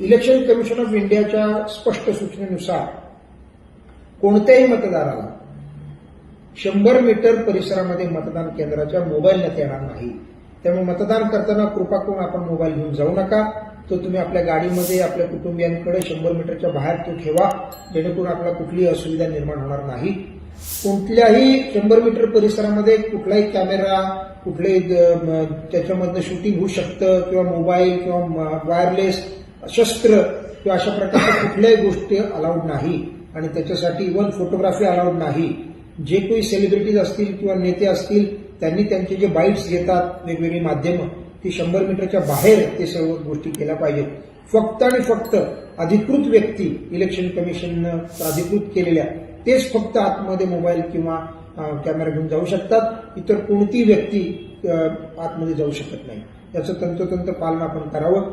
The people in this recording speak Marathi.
इलेक्शन कमिशन ऑफ इंडियाच्या स्पष्ट सूचनेनुसार कोणत्याही मतदाराला शंभर मीटर परिसरामध्ये मतदान केंद्राच्या मोबाईलला येणार नाही. त्यामुळे मतदान करताना कृपा करून आपण मोबाईल घेऊन जाऊ नका. तो तुम्ही आपल्या गाडीमध्ये आपल्या कुटुंबियांकडे शंभर मीटरच्या बाहेर तो ठेवा. जेणेकरून आपल्याला कुठलीही असुविधा निर्माण होणार नाही. कोणत्याही शंभर मीटर परिसरामध्ये कुठलाही कॅमेरा कुठलेही द- म- त्याच्यामधनं शूटिंग होऊ शकतं किंवा मोबाईल किंवा वायरलेस शस्त्र किंवा अशा प्रकारच्या कुठल्याही गोष्टी अलाउड नाही. आणि त्याच्यासाठी इव्हन फोटोग्राफी अलाउड नाही. जे काही सेलिब्रिटीज असतील किंवा नेते असतील त्यांनी त्यांचे जे बाईट्स घेतात वेगवेगळी माध्यमं ती शंभर मीटरच्या बाहेर ते सर्व गोष्टी केल्या पाहिजेत. फक्त आणि फक्त अधिकृत व्यक्ती इलेक्शन कमिशननं अधिकृत केलेल्या तेच फक्त आतमध्ये मोबाईल किंवा कॅमेरा घेऊन जाऊ शकतात. इतर कोणतीही व्यक्ती आतमध्ये जाऊ शकत नाही. याचं तंतोतंत पालन आपण करावं.